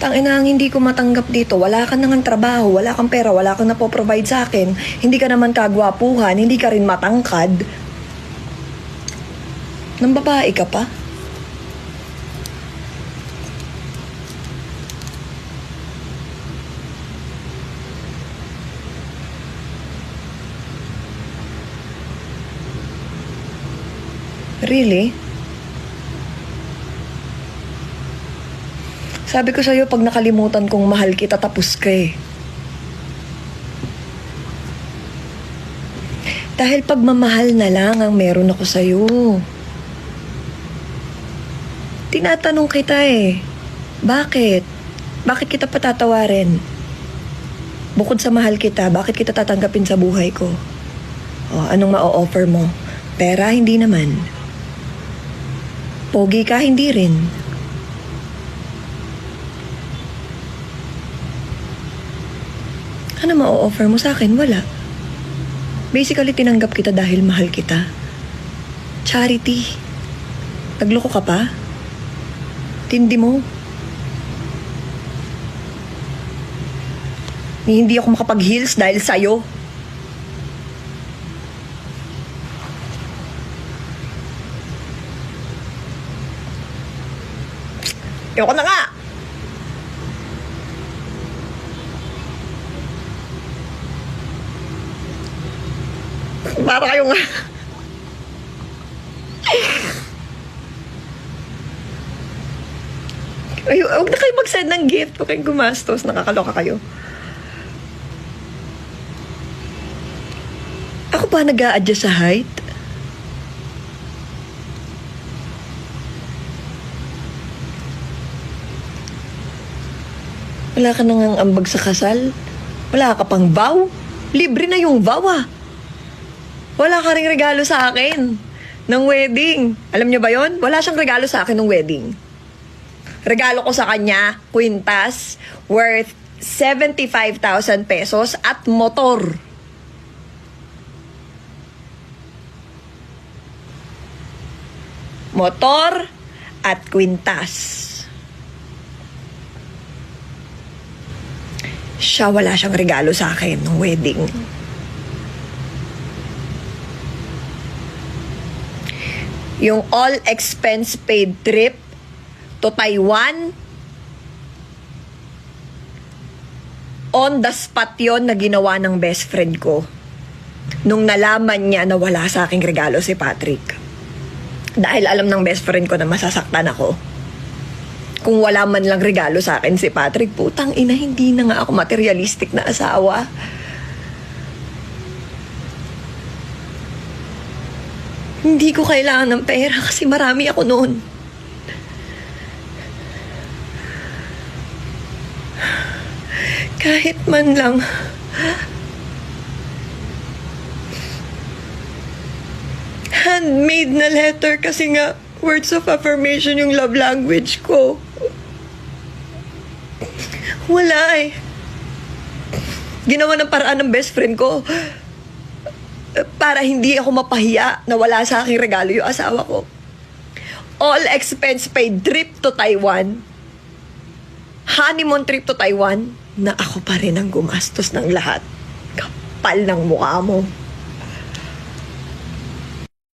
Tangina ang hindi ko matanggap dito. Wala ka nang trabaho, wala kang pera, wala kang napoprovide sa akin. Hindi ka naman kagwapuhan, hindi ka rin matangkad. Nang babae ka pa? Really? Sabi ko sa'yo, pag nakalimutan kong mahal kita, tapos ka eh. Dahil pagmamahal na lang ang meron ako sa'yo. Tinatanong kita eh. Bakit? Bakit kita patatawarin? Bukod sa mahal kita, bakit kita tatanggapin sa buhay ko? O, anong ma-offer mo? Pera, hindi naman. Pogi ka, hindi rin. Ano ma-offer mo sa akin? Wala. Basically, tinanggap kita dahil mahal kita. Charity. Nagloko ka pa? Tindi mo. Ni hindi ako makapag-heals dahil sa'yo. Ayoko na nga! Para kayo nga. Ay, huwag na kayo mag-send ng gift. Huwag kayong gumastos. Nakakaloka kayo. Ako ba nag adjust sa height? Wala ka nang ambag sa kasal? Wala ka pang vow? Libre na yung vow ah. Wala ka ring regalo sa akin ng wedding. Alam niyo ba yon? Wala siyang regalo sa akin ng wedding. Regalo ko sa kanya, kwintas, worth 75,000 pesos at motor. Motor at kwintas. Siya wala siyang regalo sa akin ng wedding. Yung all expense paid trip to Taiwan on the spot yon na ginawa ng best friend ko nung nalaman niya na wala sa aking regalo si Patrick. Dahil alam ng best friend ko na masasaktan ako. Kung wala man lang regalo sa akin si Patrick, putang ina, hindi na nga ako materialistic na asawa. Hindi ko kailangan ng pera kasi marami ako noon. Kahit man lang. Handmade na letter kasi nga words of affirmation yung love language ko. Wala eh. Ginawa ng paraan ng best friend ko para hindi ako mapahiya na wala sa aking regalo yung asawa ko. All expense paid trip to Taiwan. Honeymoon trip to Taiwan na ako pa rin ang gumastos ng lahat. Kapal ng mukha mo.